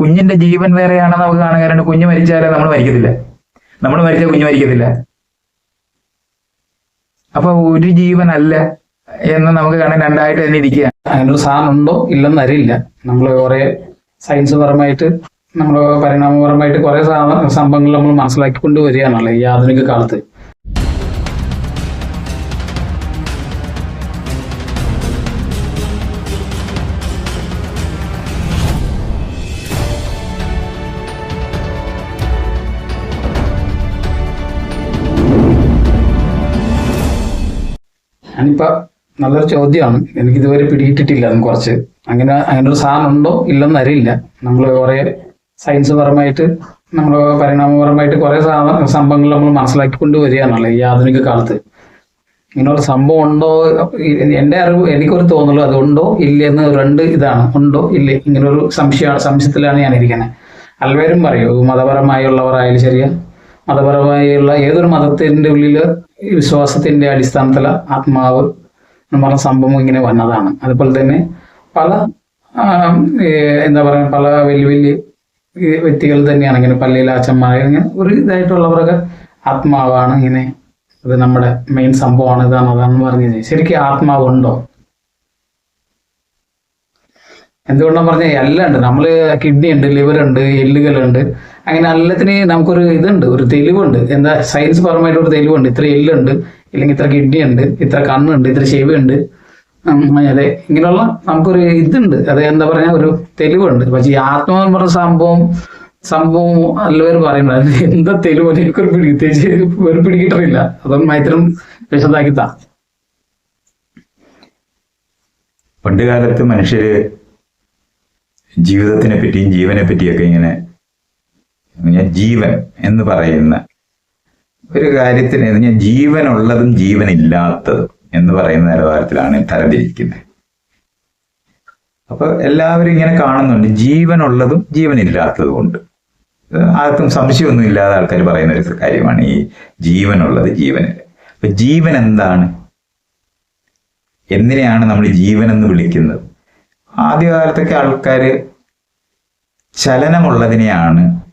കുഞ്ഞിന്റെ ജീവൻ വേറെയാണെന്ന് നമുക്ക് കാണാൻ കാരണം കുഞ്ഞ് മരിച്ചാലേ നമ്മൾ മരിക്കത്തില്ല. നമ്മൾ മരിച്ചാൽ കുഞ്ഞ് മരിക്കത്തില്ല. അപ്പൊ ഒരു ജീവനല്ല എന്ന് നമുക്ക് കാണാൻ രണ്ടായിട്ട് തന്നെ ഇരിക്കുക അതിനൊരു സാധനം ഉണ്ടോ ഇല്ലെന്ന് അറിയില്ല. നമ്മൾ കുറെ സയൻസ് പരമായിട്ട് നമ്മൾ പരിണാമപരമായിട്ട് കുറെ സംഭവങ്ങൾ നമ്മൾ മനസ്സിലാക്കിക്കൊണ്ട് വരികയാണല്ലോ ഈ ആധുനിക കാലത്ത്. ഞാനിപ്പോ നല്ലൊരു ചോദ്യമാണ്. എനിക്ക് ഇതുവരെ പിടിയിട്ടിട്ടില്ല അതും കുറച്ച്. അങ്ങനെ അങ്ങനെ ഒരു സാധനം ഉണ്ടോ ഇല്ലെന്ന് അറിയില്ല. നമ്മൾ കുറെ സയൻസ് പരമായിട്ട് നമ്മൾ പരിണാമപരമായിട്ട് കുറെ സംഭവങ്ങൾ നമ്മൾ മനസ്സിലാക്കിക്കൊണ്ട് വരികയാണല്ലോ ഈ ആധുനിക കാലത്ത്. ഇങ്ങനൊരു സംഭവം ഉണ്ടോ? എന്റെ അറിവ് എനിക്കൊരു തോന്നുള്ളൂ അതുണ്ടോ ഇല്ലെന്ന് രണ്ട് ഇതാണ്. ഉണ്ടോ ഇല്ലേ? ഇങ്ങനെ ഒരു സംശയമാണ് സംശയത്തിലാണ് ഞാൻ ഇരിക്കുന്നത് അൽവേരും പറയും മതപരമായുള്ളവരായാലും ശരിയാ. മതപരമായുള്ള ഏതൊരു മതത്തിന്റെ ഉള്ളിൽ വിശ്വാസത്തിന്റെ അടിസ്ഥാനത്തിൽ ആത്മാവ് എന്ന് പറഞ്ഞ സംഭവം ഇങ്ങനെ വന്നതാണ്. അതുപോലെ തന്നെ പല എന്താ പറയുക പല വലിയ വലിയ വ്യക്തികൾ തന്നെയാണ് ഇങ്ങനെ പള്ളിയിലെ അച്ഛന്മാർ ഇങ്ങനെ ഒരു ഇതായിട്ടുള്ളവരൊക്കെ ആത്മാവാണ് ഇങ്ങനെ ഇത് നമ്മുടെ മെയിൻ സംഭവമാണ് ഇതാണ് അതാണെന്ന് പറഞ്ഞു കഴിഞ്ഞാൽ ശരിക്കും ആത്മാവുണ്ടോ? എന്തുകൊണ്ടാണ് പറഞ്ഞാൽ എല്ലാം ഉണ്ട്. നമ്മൾ കിഡ്നി ഉണ്ട് ലിവർ ഉണ്ട് എല്ലുകളുണ്ട് അങ്ങനെ എല്ലാത്തിനും നമുക്കൊരു ഇതുണ്ട് ഒരു തെളിവുണ്ട്. എന്താ സയൻസ് പരമായിട്ട് ഒരു തെളിവുണ്ട്. ഇത്ര എല്ലുണ്ട് ഇല്ലെങ്കിൽ ഇത്ര കിഡ്നി ഉണ്ട് ഇത്ര കണ്ണുണ്ട് ഇത്ര ചെവിയുണ്ട്. അതെ. ഇങ്ങനെയുള്ള നമുക്കൊരു ഇതുണ്ട്. അത് എന്താ പറയാ ഒരു തെളിവുണ്ട്. പക്ഷെ ഈ ആത്മാവ് എന്ന് പറഞ്ഞ സംഭവം സംഭവം എല്ലാവരും പറയുന്നത് എന്താ തെളിവ്? എനിക്കൊരു പിടി തേച്ച് ഒരു പിടികിട്ടില്ല അതൊന്നും മൈത്രം വിശദാക്കിത്താ പണ്ട് കാലത്ത് മനുഷ്യര് ജീവിതത്തിനെ പറ്റിയും ജീവനെ പറ്റിയൊക്കെ ഇങ്ങനെ ഞാൻ ജീവൻ എന്ന് പറയുന്ന ഒരു കാര്യത്തിന് ഞാൻ ജീവനുള്ളതും ജീവനില്ലാത്തതും എന്ന് പറയുന്ന നിലവാരത്തിലാണ് തരംതിരിക്കുന്നത്. അപ്പൊ എല്ലാവരും ഇങ്ങനെ കാണുന്നുണ്ട്. ജീവനുള്ളതും ജീവനില്ലാത്തതും ഉണ്ട്. ആർക്കും സംശയമൊന്നും ഇല്ലാതെ ആൾക്കാർ പറയുന്ന ഒരു കാര്യമാണ് ഈ ജീവനുള്ളത് ജീവനില്ല അപ്പൊ ജീവൻ എന്താണ്? എന്തിനെയാണ് നമ്മൾ ജീവൻ എന്ന് വിളിക്കുന്നത്? ആദ്യകാലത്തൊക്കെ ആൾക്കാർ ചലനമുള്ളതിനെയാണ്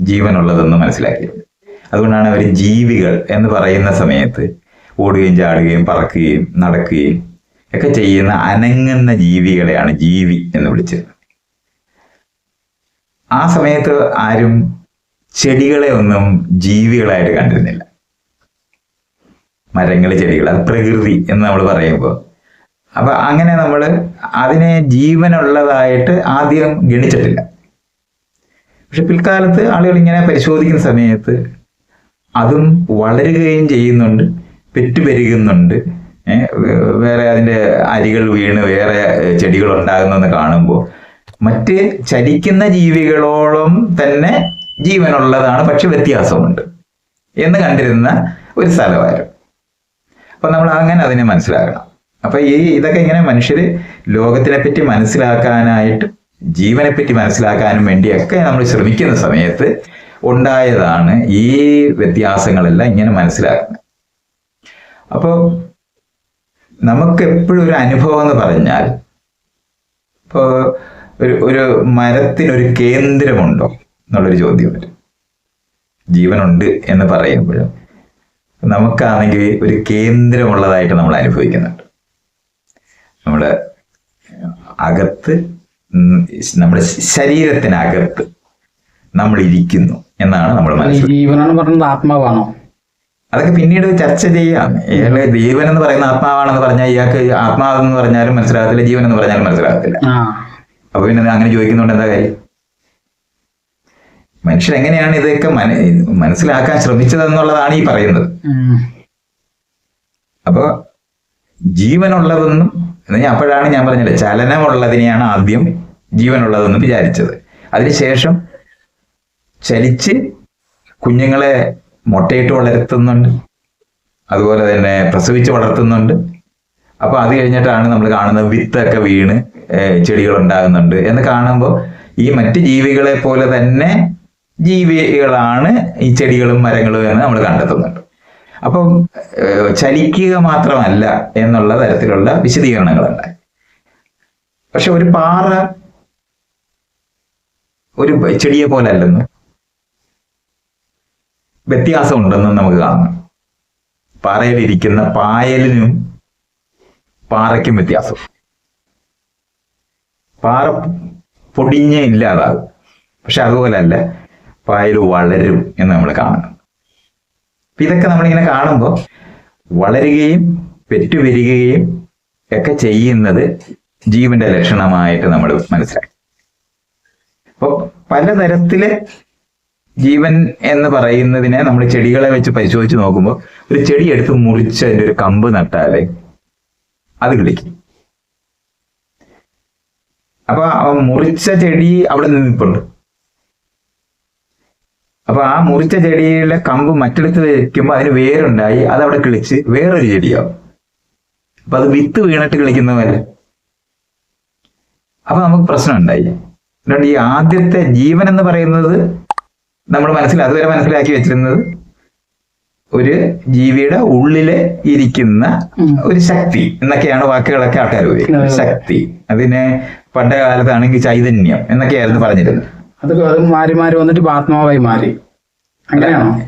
ജീവനുള്ളതെന്ന് മനസ്സിലാക്കിയത്. അതുകൊണ്ടാണ് അവർ ജീവികൾ എന്ന് പറയുന്ന സമയത്ത് ഓടുകയും ചാടുകയും പറക്കുകയും നടക്കുകയും ഒക്കെ ചെയ്യുന്ന അനങ്ങുന്ന ജീവികളെയാണ് ജീവി എന്ന് വിളിച്ചത്. ആ സമയത്ത് ആരും ചെടികളെ ഒന്നും ജീവികളായിട്ട് കണ്ടിരുന്നില്ല. മരങ്ങൾ ചെടികൾ അത് പ്രകൃതി എന്ന് നമ്മൾ പറയുമ്പോൾ. അപ്പൊ അങ്ങനെ നമ്മൾ അതിനെ ജീവനുള്ളതായിട്ട് ആദ്യം ഗണിച്ചിട്ടില്ല. പക്ഷെ പിൽക്കാലത്ത് ആളുകൾ ഇങ്ങനെ പരിശോധിക്കുന്ന സമയത്ത് അതും വളരുകയും ചെയ്യുന്നുണ്ട് പെറ്റുപെരുകുന്നുണ്ട്. വേറെ അതിന്റെ അരികൾ വീണ് വേറെ ചെടികൾ ഉണ്ടാകുന്നെന്ന് കാണുമ്പോൾ മറ്റ് ചലിക്കുന്ന ജീവികളോളം തന്നെ ജീവനുള്ളതാണ് പക്ഷെ വ്യത്യാസമുണ്ട് എന്ന് കണ്ടിരുന്ന ഒരു സ്ഥലമായിരുന്നു. അപ്പൊ നമ്മൾ അങ്ങനെ അതിനെ മനസ്സിലാക്കണം. അപ്പൊ ഈ ഇതൊക്കെ ഇങ്ങനെ മനുഷ്യര് ലോകത്തിനെ പറ്റി മനസ്സിലാക്കാനായിട്ട് ജീവനെ പറ്റി മനസ്സിലാക്കാനും വേണ്ടിയൊക്കെ നമ്മൾ ശ്രമിക്കുന്ന സമയത്ത് ഉണ്ടായതാണ് ഈ വ്യത്യാസങ്ങളെല്ലാം ഇങ്ങനെ മനസ്സിലാക്കുന്നത്. അപ്പോൾ നമുക്ക് എപ്പോഴും ഒരു അനുഭവം എന്ന് പറഞ്ഞാൽ ഇപ്പോൾ ഒരു ഒരു മരത്തിനൊരു കേന്ദ്രമുണ്ടോ എന്നുള്ളൊരു ചോദ്യം വരും ജീവനുണ്ട് എന്ന് പറയുമ്പോഴും നമുക്കാണെങ്കിൽ ഒരു കേന്ദ്രമുള്ളതായിട്ട് നമ്മൾ അനുഭവിക്കുന്നുണ്ട്. നമ്മുടെ അകത്ത് നമ്മുടെ ശരീരത്തിനകത്ത് നമ്മൾ ഇരിക്കുന്നു എന്നാണ് നമ്മൾ മനസ്സിലാക്കുന്നത് പറയുന്നത് ആത്മാവാണോ? അതൊക്കെ പിന്നീട് ചർച്ച ചെയ്യാം. ഇയാൾ ജീവൻ എന്ന് പറയുന്ന ആത്മാവാണെന്ന് പറഞ്ഞാൽ ഇയാൾക്ക് ആത്മാവെന്ന് പറഞ്ഞാലും മനസ്സിലാകത്തില്ല ജീവൻ എന്ന് പറഞ്ഞാലും മനസ്സിലാകത്തില്ല. അപ്പൊ പിന്നെ അങ്ങനെ ചോദിക്കുന്നതുകൊണ്ട് എന്താ കാര്യം? മനുഷ്യൻ എങ്ങനെയാണ് ഇതൊക്കെ മന- മനസ്സിലാക്കാൻ ശ്രമിച്ചതെന്നുള്ളതാണ് ഈ പറയുന്നത്. അപ്പൊ ജീവനുള്ളതെന്നും അപ്പോഴാണ് ഞാൻ പറഞ്ഞത് ചലനമുള്ളതിനെയാണ് ആദ്യം ജീവനുള്ളതെന്ന് വിചാരിച്ചത്. അതിനുശേഷം ചലിച്ച് കുഞ്ഞുങ്ങളെ മുട്ടയിട്ട് വളർത്തുന്നുണ്ട്. അതുപോലെ തന്നെ പ്രസവിച്ച് വളർത്തുന്നുണ്ട്. അപ്പോൾ അത് കഴിഞ്ഞിട്ടാണ് നമ്മൾ കാണുന്നത് വിത്തൊക്കെ വീണ് ചെടികൾ ഉണ്ടാകുന്നുണ്ട് എന്ന് കാണുമ്പോൾ ഈ മറ്റ് ജീവികളെ പോലെ തന്നെ ജീവികളാണ് ഈ ചെടികളും മരങ്ങളും എന്ന് നമ്മൾ കണ്ടെത്തുന്നുണ്ട്. അപ്പം ചലിക്കുക മാത്രമല്ല എന്നുള്ള തരത്തിലുള്ള വിശദീകരണങ്ങളുണ്ടായി പക്ഷെ ഒരു പാറ ഒരു ചെടിയെ പോലെ അല്ലെന്നും വ്യത്യാസമുണ്ടെന്നും നമുക്ക് കാണാം. പാറയിലിരിക്കുന്ന പായലിനും പാറയ്ക്കും വ്യത്യാസം. പാറ പൊടിഞ്ഞ ഇല്ലാതാകും. പക്ഷെ അതുപോലല്ല പായൽ വളരും എന്ന് നമ്മൾ കാണണം അപ്പൊ ഇതൊക്കെ നമ്മളിങ്ങനെ കാണുമ്പോൾ വളരുകയും പെറ്റുവരികയും ഒക്കെ ചെയ്യുന്നത് ജീവന്റെ ലക്ഷണമായിട്ട് നമ്മൾ മനസ്സിലാക്കി. അപ്പൊ പലതരത്തിൽ ജീവൻ എന്ന് പറയുന്നതിനെ നമ്മൾ ചെടികളെ വെച്ച് പരിശോധിച്ച് നോക്കുമ്പോൾ ഒരു ചെടി എടുത്ത് മുറിച്ച് അതിന്റെ ഒരു കമ്പ് നട്ടാൽ അത് കിളിക്കും. അപ്പൊ മുറിച്ച ചെടി അവിടെ നിന്നിപ്പുണ്ട് അപ്പൊ ആ മുറിച്ച ചെടിയുടെ കമ്പ് മറ്റിടത്ത് വെക്കുമ്പോൾ അതിന് വേരുണ്ടായി അത് അവിടെ കിളിച്ച് വേറൊരു ചെടിയാവും. അപ്പൊ അത് വിത്ത് വീണിട്ട് കിളിക്കുന്നതല്ല? അപ്പൊ നമുക്ക് പ്രശ്നം ഉണ്ടായി അതുകൊണ്ട് ഈ ആദ്യത്തെ ജീവൻ എന്ന് പറയുന്നത് നമ്മൾ മനസ്സിൽ അതുവരെ മനസ്സിലാക്കി വെച്ചിരുന്നത് ഒരു ജീവിയുടെ ഉള്ളിൽ ഇരിക്കുന്ന ഒരു ശക്തി എന്നൊക്കെയാണ് വാക്കുകളൊക്കെ ആൾക്കാർ ഉപയോഗിക്കുന്നത്. ശക്തി. അതിനെ പണ്ട കാലത്താണെങ്കിൽ ചൈതന്യം എന്നൊക്കെയായിരുന്നു പറഞ്ഞിരുന്നത്. അത് മാറി മാറി വന്നിട്ട് ആത്മാവായി മാറി. അങ്ങനെയാണോ?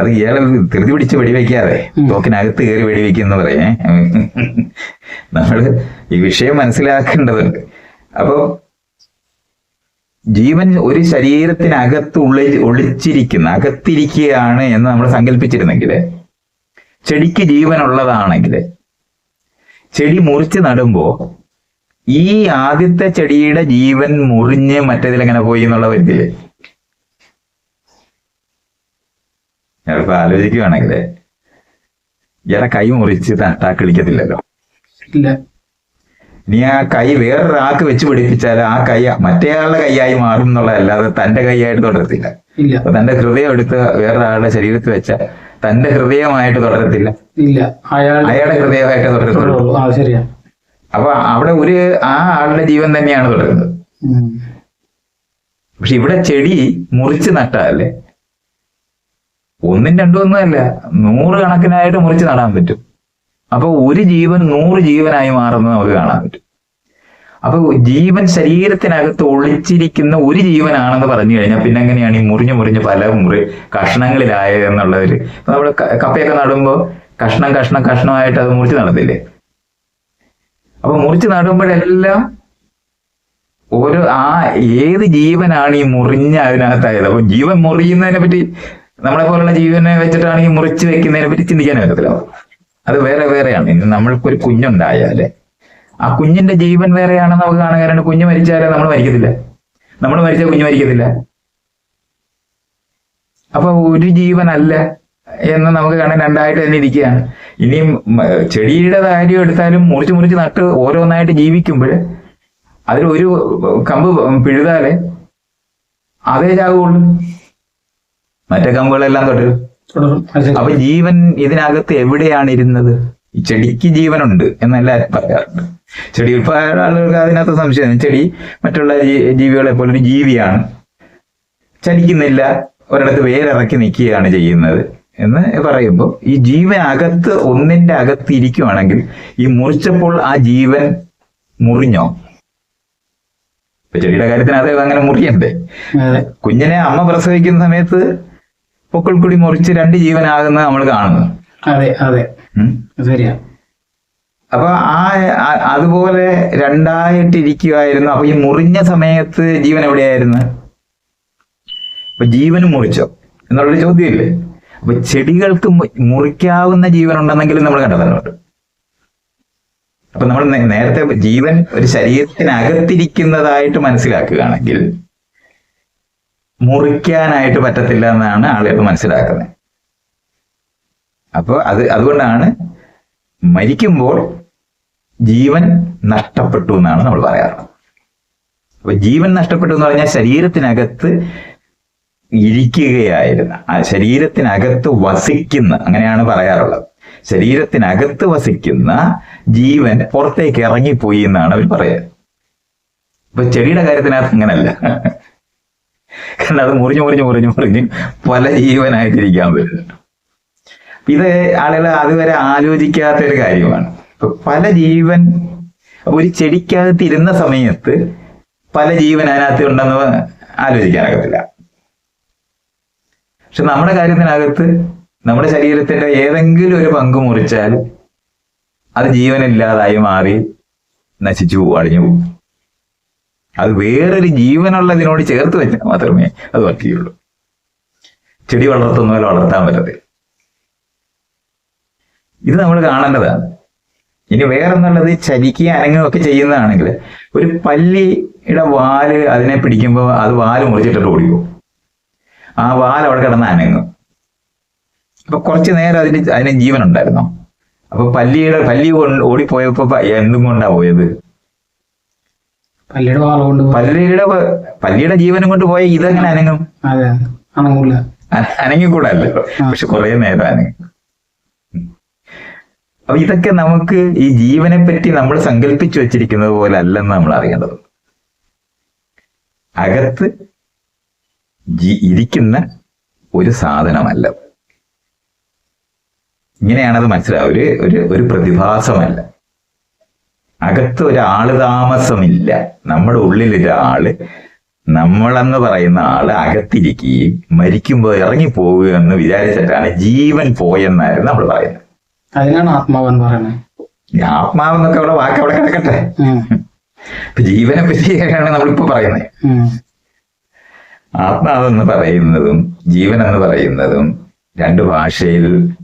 അത് ഇയാൾ ധൃതി പിടിച്ച് വെടിവെക്കാതെ. തോക്കിനകത്ത് കയറി വെടിവെക്കുന്ന പറയേ. നമ്മൾ ഈ വിഷയം മനസ്സിലാക്കേണ്ടതുണ്ട്. അപ്പൊ ജീവൻ ഒരു ശരീരത്തിനകത്ത് ഉള്ളി ഒളിച്ചിരിക്കുന്ന അകത്തിരിക്കുകയാണ് എന്ന് നമ്മൾ സങ്കല്പിച്ചിരുന്നെങ്കിൽ ചെടിക്ക് ജീവനുള്ളതാണെങ്കിൽ ചെടി മുറിച്ച് നടുമ്പോ ഈ ആദ്യത്തെ ചെടിയുടെ ജീവൻ മുറിഞ്ഞ് മറ്റേതിലെങ്ങനെ പോയി എന്നുള്ള വരില്ലേ ചിലപ്പോ ആലോചിക്കുകയാണെങ്കിൽ ഇയാളെ കൈ മുറിച്ച് തട്ടാ കളിക്കത്തില്ലല്ലോ ഇല്ല. ഇനി ആ കൈ വേറൊരാൾക്ക് വെച്ച് പിടിപ്പിച്ചാൽ ആ കൈ മറ്റേയാളുടെ കൈയായി മാറും എന്നുള്ളതല്ലാതെ തന്റെ കൈയായിട്ട് തുടരത്തില്ല. അപ്പൊ തന്റെ ഹൃദയം എടുത്ത് വേറൊരാളുടെ ശരീരത്തിൽ വെച്ചാൽ തന്റെ ഹൃദയമായിട്ട് തുടരത്തില്ല. അയാളുടെ ഹൃദയമായിട്ട് തുടരത്തുള്ളൂ. അപ്പൊ അവിടെ ഒരു ആ ആളുടെ ജീവൻ തന്നെയാണ് തുടരുന്നത്. പക്ഷെ ഇവിടെ ചെടി മുറിച്ച് നട്ടാലേ? ഒന്നും രണ്ടും ഒന്നുമല്ല നൂറ് കണക്കിനായിട്ട് മുറിച്ച് നടാൻ പറ്റും. അപ്പൊ ഒരു ജീവൻ നൂറ് ജീവനായി മാറുന്നത് നമുക്ക് കാണാൻ പറ്റും. അപ്പൊ ജീവൻ ശരീരത്തിനകത്ത് ഒളിച്ചിരിക്കുന്ന ഒരു ജീവനാണെന്ന് പറഞ്ഞു കഴിഞ്ഞാൽ പിന്നെ എങ്ങനെയാണ് ഈ മുറിഞ്ഞു മുറിഞ്ഞ് പല മുറി കഷ്ണങ്ങളിലായത് എന്നുള്ള നമ്മൾ കപ്പയൊക്കെ നടുമ്പോൾ കഷ്ണം കഷ്ണം കഷ്ണമായിട്ട് അത് മുറിച്ച് നടന്നില്ലേ അപ്പൊ മുറിച്ച് നടുമ്പോഴെല്ലാം ഓരോ ആ ഏത് ജീവനാണ് ഈ മുറിഞ്ഞ അതിനകത്തായത്? അപ്പൊ ജീവൻ മുറിയുന്നതിനെ പറ്റി നമ്മളെ പോലുള്ള ജീവനെ വെച്ചിട്ടാണ് ഈ മുറിച്ച് വെക്കുന്നതിനെ പറ്റി ചിന്തിക്കാൻ പറ്റത്തില്ല. അത് വേറെ വേറെയാണ്. ഇനി നമ്മൾക്കൊരു കുഞ്ഞുണ്ടായാൽ ആ കുഞ്ഞിന്റെ ജീവൻ വേറെയാണെന്ന് നമുക്ക് കാണാൻ കാരണം കുഞ്ഞ് മരിച്ചാലേ നമ്മൾ മരിക്കത്തില്ല. നമ്മൾ മരിച്ചാൽ കുഞ്ഞ് മരിക്കത്തില്ല. അപ്പൊ ഒരു ജീവനല്ല എന്ന് നമുക്ക് കാണാൻ രണ്ടായിട്ട് തന്നെ ഇരിക്കുകയാണ്. ഇനിയും ചെടിയുടെ കാര്യം എടുത്താലും മുറിച്ച് മുറിച്ച് നട്ട് ഓരോന്നായിട്ട് ജീവിക്കുമ്പോൾ അതിൽ ഒരു കമ്പ് പിഴുതാലേ അതേ ചാവുള്ളൂ. മറ്റേ കമ്പുകളെല്ലാം ശരി. അപ്പൊ ജീവൻ ഇതിനകത്ത് എവിടെയാണ് ഇരുന്നത്? ഈ ചെടിക്ക് ജീവനുണ്ട് എന്നെല്ലാവരും പറയാറുണ്ട്. ചെടി ഇപ്പൊ ആളുകൾക്ക് അതിനകത്ത് സംശയം ചെടി മറ്റുള്ള ജീവികളെ പോലെ ഒരു ജീവിയാണ്. ചലിക്കുന്നില്ല. ഒരിടത്ത് വേരിറക്കി നിൽക്കുകയാണ് ചെയ്യുന്നത് എന്ന് പറയുമ്പോൾ ഈ ജീവൻ അകത്ത് ഒന്നിന്റെ അകത്ത് ഇരിക്കുവാണെങ്കിൽ ഈ മുറിച്ചപ്പോൾ ആ ജീവൻ മുറിഞ്ഞോ? ഇപ്പൊ ചെടിയുടെ കാര്യത്തിനകത്ത് അങ്ങനെ മുറിയണ്ടേ? കുഞ്ഞിനെ അമ്മ പ്രസവിക്കുന്ന സമയത്ത് പൊക്കിൾ കൂടി മുറിച്ച് രണ്ട് ജീവനാകുന്നത് നമ്മൾ കാണുന്നു. അതെ അതെ. ശരിയാ. അപ്പൊ ആ അതുപോലെ രണ്ടായിട്ടിരിക്കുമായിരുന്നു അപ്പൊ ഈ മുറിഞ്ഞ സമയത്ത് ജീവൻ എവിടെയായിരുന്നു? അപ്പൊ ജീവനും മുറിച്ചോ? എന്നുള്ളൊരു ചോദ്യമില്ലേ? അപ്പൊ ചെടികൾക്ക് മുറിക്കാവുന്ന ജീവൻ ഉണ്ടെന്നെങ്കിലും നമ്മൾ കണ്ടെത്തുന്നുണ്ട് അപ്പൊ നമ്മൾ നേരത്തെ ജീവൻ ഒരു ശരീരത്തിനകത്തിരിക്കുന്നതായിട്ട് മനസ്സിലാക്കുകയാണെങ്കിൽ മുറിക്കാനായിട്ട് പറ്റത്തില്ല എന്നാണ് ആളുകൾ മനസ്സിലാക്കുന്നത്. അപ്പോൾ അത് അതുകൊണ്ടാണ് മരിക്കുമ്പോൾ ജീവൻ നഷ്ടപ്പെട്ടു എന്നാണ് നമ്മൾ പറയാറ്. അപ്പൊ ജീവൻ നഷ്ടപ്പെട്ടു എന്ന് പറഞ്ഞാൽ ശരീരത്തിനകത്ത് ഇരിക്കുകയായിരുന്ന ആ ശരീരത്തിനകത്ത് വസിക്കുന്ന അങ്ങനെയാണ് പറയാറുള്ളത്. ശരീരത്തിനകത്ത് വസിക്കുന്ന ജീവൻ പുറത്തേക്ക് ഇറങ്ങിപ്പോയി എന്നാണ് അവർ പറയുക ഇപ്പൊ ചെടിയുടെ കാര്യത്തിനകത്ത് അങ്ങനല്ല. കാരണം അത് മുറിഞ്ഞു മുറിഞ്ഞു മുറിഞ്ഞു മുറിഞ്ഞ് പല ജീവനായിട്ടിരിക്കാൻ വരുന്നുണ്ട് ഇത് ആളുകൾ അതുവരെ ആലോചിക്കാത്ത ഒരു കാര്യമാണ് പല ജീവൻ ഒരു ചെടിക്കകത്ത് ഇരുന്ന സമയത്ത് പല ജീവൻ അതിനകത്ത് ഉണ്ടെന്ന് ആലോചിക്കാനാകത്തില്ല പക്ഷെ നമ്മുടെ കാര്യത്തിനകത്ത് നമ്മുടെ ശരീരത്തിന്റെ ഏതെങ്കിലും ഒരു പങ്ക് മുറിച്ചാൽ അത് ജീവനില്ലാതായി മാറി നശിച്ചു പോകും അടിഞ്ഞു പോകും. അത് വേറൊരു ജീവനുള്ളതിനോട് ചേർത്ത് വെച്ചാൽ മാത്രമേ അത് വർക്ക് ചെടി വളർത്തുന്ന പോലെ വളർത്താൻ പറ്റത്തില്ല. ഇത് നമ്മൾ കാണേണ്ടതാണ്. ഇനി വേറെന്നുള്ളത് ചലിക്കുകയും അനങ്ങുകയൊക്കെ ചെയ്യുന്നതാണെങ്കിൽ ഒരു പല്ലിയുടെ വാൽ അതിനെ പിടിക്കുമ്പോൾ അത് വാൽ മുറിച്ചിട്ടിട്ട് ഓടിക്കും. ആ വാൽ അവിടെ കിടന്ന് അനങ്ങും. അപ്പൊ കുറച്ച് നേരം അതിന് അതിന് ജീവനുണ്ടായിരുന്നു. അപ്പൊ പല്ലിയുടെ പല്ലി ഓടിപ്പോയപ്പോ എന്തും കൊണ്ടാ പോയത്? പള്ളിയുടെ വാള കൊണ്ട്. പല്ലിയുടെ പല്ലിയുടെ ജീവനും കൊണ്ട് പോയ ഇതെങ്ങനെ അനങ്ങും? അതെ. അതെ അണങ്ങൂല അ- അനങ്ങിക്കൂടല്ലോ പക്ഷെ കുറെ നേരം അനങ്ങും. അപ്പൊ ഇതൊക്കെ നമുക്ക് ഈ ജീവനെ പറ്റി നമ്മൾ സങ്കല്പിച്ചു വെച്ചിരിക്കുന്നത് പോലെ അല്ലെന്ന് നമ്മൾ അറിയേണ്ടത് അകത്ത് ഇരിക്കുന്ന ഒരു സാധനമല്ല. ഇങ്ങനെയാണത് മനസ്സിലാവുക. ഒരു ഒരു ഒരു പ്രതിഭാസമല്ല. അകത്ത് ഒരാൾ താമസമില്ല. നമ്മുടെ ഉള്ളിൽ ഒരാൾ നമ്മളെന്ന് പറയുന്ന ആൾ അകത്തിരിക്കുകയും മരിക്കുമ്പോൾ ഇറങ്ങി പോവുക എന്ന് വിചാരിച്ചിട്ടാണ് ജീവൻ പോയെന്നായിരുന്നു നമ്മൾ പറയുന്നത്. അതിനാണ് ആത്മാവെന്ന് പറയുന്നത്. ആത്മാവെന്നൊക്കെ അവിടെ വാക്ക് അവിടെ കിടക്കട്ടെ. ജീവനെ പറ്റിയാണ് നമ്മളിപ്പോ പറയുന്നത്. ആത്മാവെന്ന് പറയുന്നതും ജീവൻ എന്ന് പറയുന്നതും രണ്ട് ഭാഷയിൽ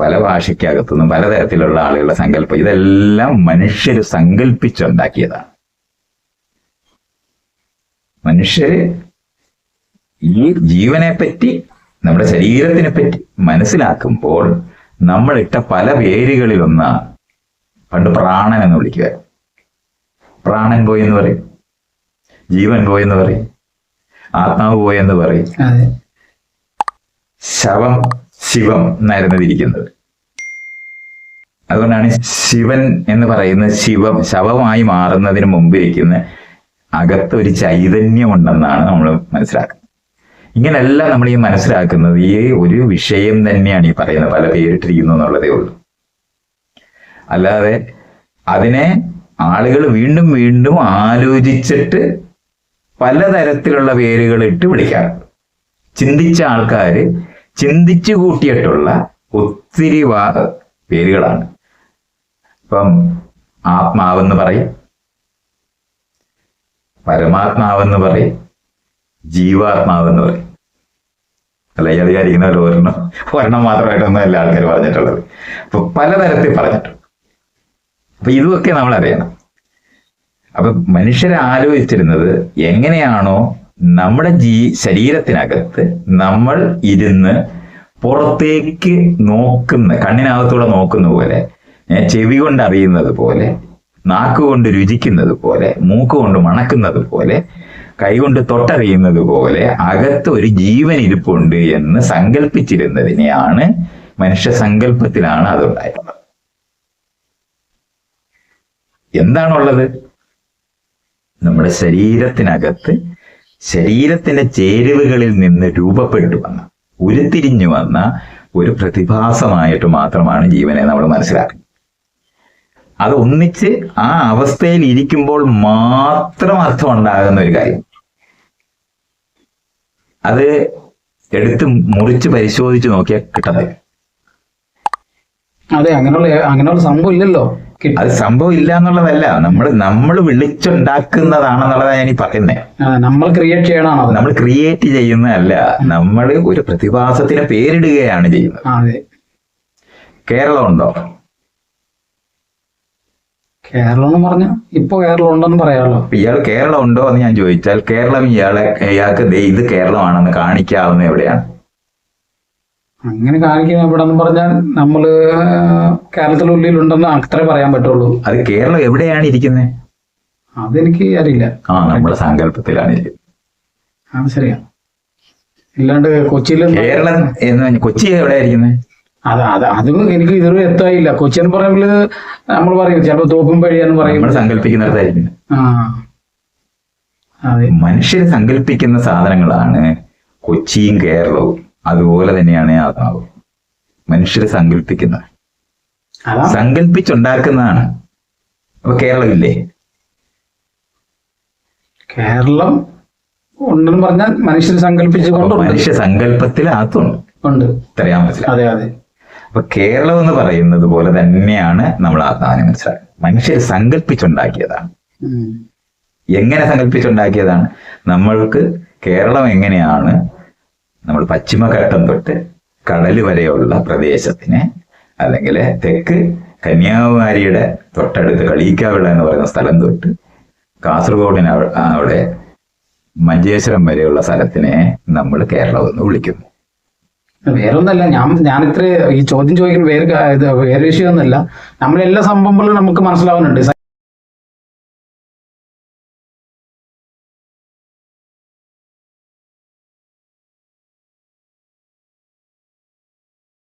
പല ഭാഷയ്ക്കകത്തുനിന്നും പലതരത്തിലുള്ള ആളുകളുടെ സങ്കല്പം. ഇതെല്ലാം മനുഷ്യർ സങ്കല്പിച്ചുണ്ടാക്കിയതാണ്. മനുഷ്യര് ഈ ജീവനെ പറ്റി നമ്മുടെ ശരീരത്തിനെ പറ്റി മനസ്സിലാക്കുമ്പോൾ നമ്മളിട്ട പല പേരുകളിലൊന്നാണ് പണ്ട് പ്രാണൻ എന്ന് വിളിക്കുക പ്രാണൻ പോയി എന്ന് പറയും. ജീവൻ പോയി എന്ന് പറയും. ആത്മാവ് പോയെന്ന് പറയും. ശവം ശിവം എന്നായിരുന്നു അതുകൊണ്ടാണ് ശിവൻ എന്ന് പറയുന്ന ശിവം ശവമായി മാറുന്നതിന് മുമ്പ് ഇരിക്കുന്ന അകത്ത് ഒരു ചൈതന്യമുണ്ടെന്നാണ് നമ്മൾ മനസ്സിലാക്കുന്നത്. ഇങ്ങനെയല്ല നമ്മൾ ഈ മനസ്സിലാക്കുന്നത് ഈ ഒരു വിഷയം തന്നെയാണ് ഈ പറയുന്നത്. പല പേരിട്ടിരിക്കുന്നു എന്നുള്ളതേ ഉള്ളൂ. അല്ലാതെ അതിനെ ആളുകൾ വീണ്ടും വീണ്ടും ആലോചിച്ചിട്ട് പലതരത്തിലുള്ള പേരുകൾ ഇട്ട് വിളിക്കാറുണ്ട്. ചിന്തിച്ച ആൾക്കാർ ചിന്തിച്ചു കൂട്ടിയിട്ടുള്ള ഒത്തിരി വാ പേരുകളാണ്. ഇപ്പം ആത്മാവെന്ന് പറയും. പരമാത്മാവെന്ന് പറയും. ജീവാത്മാവെന്ന് പറയും. അല്ല? ഇയാൾ വിചാരിക്കുന്ന ഒരെണ്ണം ഒരെണ്ണം മാത്രമായിട്ടൊന്നും എല്ലാ ആൾക്കാർ പറഞ്ഞിട്ടുള്ളത്. അപ്പൊ പലതരത്തിൽ പറഞ്ഞിട്ടുണ്ട്. അപ്പൊ ഇതുമൊക്കെ നമ്മൾ അറിയണം അപ്പൊ മനുഷ്യരെ ആലോചിച്ചിരുന്നത് എങ്ങനെയാണോ നമ്മുടെ ജീ ശരീരത്തിനകത്ത് നമ്മൾ ഇരുന്ന് പുറത്തേക്ക് നോക്കുന്ന കണ്ണിനകത്തൂടെ നോക്കുന്ന പോലെ ചെവി കൊണ്ട് അറിയുന്നത് പോലെ നാക്ക് കൊണ്ട് രുചിക്കുന്നത് പോലെ മൂക്ക് കൊണ്ട് മണക്കുന്നത് പോലെ കൈകൊണ്ട് തൊട്ടറിയുന്നത് പോലെ അകത്ത് ഒരു ജീവൻ ഇരിപ്പുണ്ട് എന്ന് സങ്കല്പിച്ചിരുന്നതിനെയാണ് മനുഷ്യ സങ്കല്പത്തിലാണ് അതുണ്ടായിട്ടുള്ളത് എന്താണുള്ളത്? നമ്മുടെ ശരീരത്തിനകത്ത് ശരീരത്തിന്റെ ചേരുവകളിൽ നിന്ന് രൂപപ്പെട്ടു വന്ന ഉരുത്തിരിഞ്ഞു വന്ന ഒരു പ്രതിഭാസമായിട്ട് മാത്രമാണ് ജീവനെ നമ്മൾ മനസ്സിലാക്കുന്നത്. അത് ഒന്നിച്ച് ആ അവസ്ഥയിൽ ഇരിക്കുമ്പോൾ മാത്രം അർത്ഥം ഉണ്ടാകുന്ന ഒരു കാര്യം. അത് എടുത്ത് മുറിച്ച് പരിശോധിച്ച് നോക്കിയാൽ കിട്ടുന്നത് അതെ അങ്ങനെയുള്ള അങ്ങനെയുള്ള സംഭവം ഇല്ലല്ലോ. അത് സംഭവം ഇല്ല എന്നുള്ളതല്ല. നമ്മൾ നമ്മൾ വിളിച്ചുണ്ടാക്കുന്നതാണെന്നുള്ളതാണ് ഞാൻ ഈ പറയുന്നത് നമ്മൾ ക്രിയേറ്റ് ചെയ്യണോ നമ്മൾ ക്രിയേറ്റ് ചെയ്യുന്നതല്ല. നമ്മൾ ഒരു പ്രതിഭാസത്തിന് പേരിടുകയാണ് ചെയ്യുന്നത്. കേരളം ഉണ്ടോ? കേരളം എന്ന് പറഞ്ഞ ഇപ്പൊ കേരളം ഉണ്ടെന്ന് പറയാമല്ലോ ഇയാൾ കേരളം ഉണ്ടോ എന്ന് ഞാൻ ചോദിച്ചാൽ കേരളം ഇയാളെ ഇയാൾക്ക് ഇത് കേരളമാണെന്ന് കാണിക്കാവുന്ന എവിടെയാണ്? അങ്ങനെ കാണിക്കുന്ന ഇവിടെ എന്ന് പറഞ്ഞാൽ നമ്മൾ കേരളത്തിലുള്ളിൽ ഉള്ളിലുണ്ടെന്ന് അത്രേ പറയാൻ പറ്റുള്ളൂ. അത് കേരളം എവിടെയാണ് ഇരിക്കുന്നത് അതെനിക്ക് അറിയില്ല. ആ നമ്മുടെ സങ്കല്പത്തിലാണ് അത് ശരിയാ. ഇല്ലാണ്ട് കൊച്ചിയിൽ കേരളം എന്ന് കൊച്ചി എവിടെയാണ് ഇരിക്കുന്നത് അത് അത് അതും എനിക്ക് ഇതൊരു എത്തായില്ല കൊച്ചി എന്ന് പറയുമ്പോൾ നമ്മൾ പറയും ചിലപ്പോ തോപ്പും പഴിയാന്ന് പറയും. നമ്മൾ സങ്കല്പിക്കുന്നിടത്തായിരിക്കുന്നത് ആ അതെ. മനുഷ്യർ സങ്കല്പിക്കുന്ന സാധനങ്ങളാണ് കൊച്ചിയും കേരളവും. അതുപോലെ തന്നെയാണ് ആത്മാവ്. മനുഷ്യർ സങ്കല്പിക്കുന്നത് സങ്കല്പിച്ചുണ്ടാക്കുന്നതാണ്. അപ്പൊ കേരളം ഇല്ലേ കേരളം ഉണ്ടെന്ന് പറഞ്ഞാൽ മനുഷ്യൻ സങ്കല്പിച്ചുകൊണ്ട് മനുഷ്യ സങ്കല്പത്തിനകത്തുണ്ട് ഉണ്ട്. ഇത്രയാ മനസ്സിലായി അതെ അതെ. അപ്പൊ കേരളം എന്ന് പറയുന്നത് പോലെ തന്നെയാണ് നമ്മൾ ആത്മാവിനെ മനസ്സിലാക്കുന്നത്. മനുഷ്യർ സങ്കല്പിച്ചുണ്ടാക്കിയതാണ്. എങ്ങനെ സങ്കല്പിച്ചുണ്ടാക്കിയതാണ്? നമ്മൾക്ക് കേരളം എങ്ങനെയാണ് നമ്മൾ പശ്ചിമഘട്ടം തൊട്ട് കടൽ വരെയുള്ള പ്രദേശത്തിനെ അല്ലെങ്കിൽ തെക്ക് കന്യാകുമാരിയുടെ തൊട്ടടുത്ത് കളീക്കാവിള എന്ന് പറയുന്ന സ്ഥലം തൊട്ട് കാസർഗോഡിന് അവ- അവിടെ മഞ്ചേശ്വരം വരെയുള്ള സ്ഥലത്തിനെ നമ്മൾ കേരളം എന്ന് വിളിക്കുന്നു. വേറെ ഒന്നല്ല ഞാൻ ഇത്ര ഈ ചോദ്യം ചോദിക്കുന്ന വേറെ വേറെ വിഷയമൊന്നുമല്ല. നമ്മളെല്ലാ സംഭവങ്ങളും നമുക്ക് മനസ്സിലാവുന്നുണ്ട്.